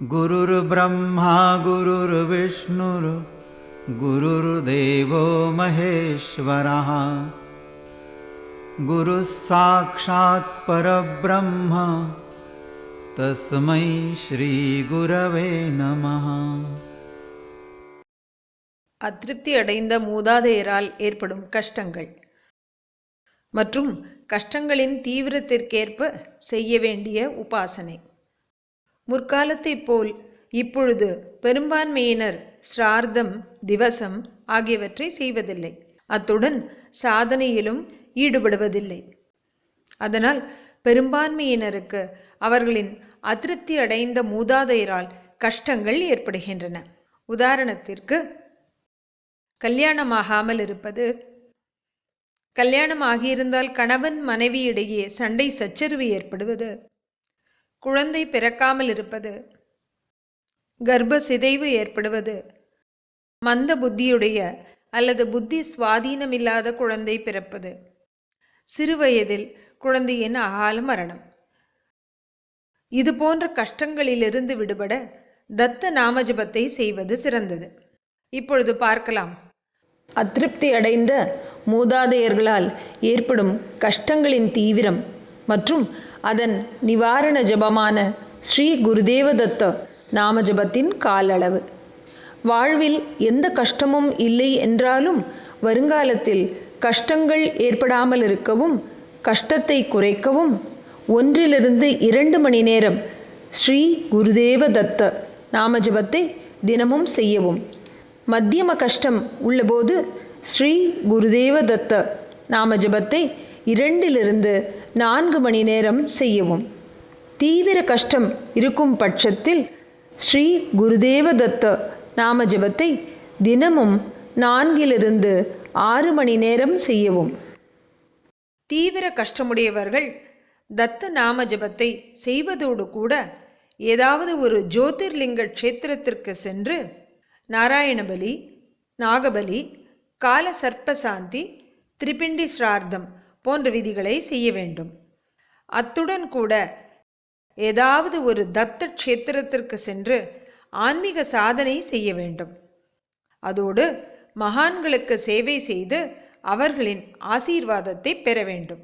गुरुर्ब्रह्मा गुरुर्विष्णुर् गुरुर्देवो महेश्वरः गुरुः साक्षात् परब्रह्म तस्मै श्रीगुरवे नमः அதிருப்தி அடைந்த மூதாதையரால் ஏற்படும் கஷ்டங்கள் மற்றும் கஷ்டங்களின் தீவிரத்திற்கேற்ப செய்ய வேண்டிய உபாசனை முற்காலத்தைப் போல் இப்பொழுது பெரும்பான்மையினர் சிரார்த்தம் திவசம் ஆகியவற்றை செய்வதில்லை. அத்துடன் சாதனையிலும் ஈடுபடுவதில்லை. அதனால் பெரும்பான்மையினருக்கு அவர்களின் அதிருப்தி அடைந்த மூதாதையரால் கஷ்டங்கள் ஏற்படுகின்றன. உதாரணத்திற்கு கல்யாணமாகாமல் இருப்பது. கல்யாணம் ஆகியிருந்தால் கணவன் மனைவியிடையே சண்டை சச்சரவு ஏற்படுவது. குழந்தை பிறக்காமல் இருப்பது. கர்ப்ப சிதைவு ஏற்படுவது. மந்த புத்தியுடைய அல்லது புத்தி சுவாதீனமில்லாத குழந்தை பிறப்பது. சிறுவயதில் குழந்தையின் அகால மரணம். இது போன்ற கஷ்டங்களிலிருந்து விடுபட தத்த நாமஜபத்தை செய்வது சிறந்தது. இப்பொழுது பார்க்கலாம். அதிருப்தி அடைந்த மூதாதையர்களால் ஏற்படும் கஷ்டங்களின் தீவிரம் மற்றும் அதன் நிவாரண ஜபமான ஸ்ரீ குருதேவதத்த நாமஜபத்தின் காலளவு. வாழ்வில் எந்த கஷ்டமும் இல்லை என்றாலும் வருங்காலத்தில் கஷ்டங்கள் ஏற்படாமல் இருக்கவும் கஷ்டத்தை குறைக்கவும் ஒன்றிலிருந்து இரண்டு மணி நேரம் ஸ்ரீ குருதேவ தத்த நாமஜபத்தை தினமும் செய்யவும். மத்தியம கஷ்டம் உள்ளபோது ஸ்ரீ குருதேவ தத்த நாமஜபத்தை இரண்டிலிருந்து நான்கு மணி நேரம் செய்யவும். தீவிர கஷ்டம் இருக்கும் பட்சத்தில் ஸ்ரீ குருதேவதத்த நாமஜபத்தை தினமும் நான்கிலிருந்து ஆறு மணி நேரம் செய்யவும். தீவிர கஷ்டமுடையவர்கள் தத்த நாம ஜபத்தை செய்வதோடு கூட ஏதாவது ஒரு ஜோதிர்லிங்க க்ஷேத்திரத்திற்கு சென்று நாராயணபலி நாகபலி கால சர்ப்பசாந்தி திரிபிண்டி ஸ்ரார்த்தம் போன்ற விதிகளை செய்ய வேண்டும். அத்துடன் கூட ஏதாவது ஒரு தத்த க்ஷேத்திரத்திற்கு சென்று ஆன்மீக சாதனை செய்ய வேண்டும். அதோடு மகான்களுக்கு சேவை செய்து அவர்களின் ஆசீர்வாதத்தை பெற வேண்டும்.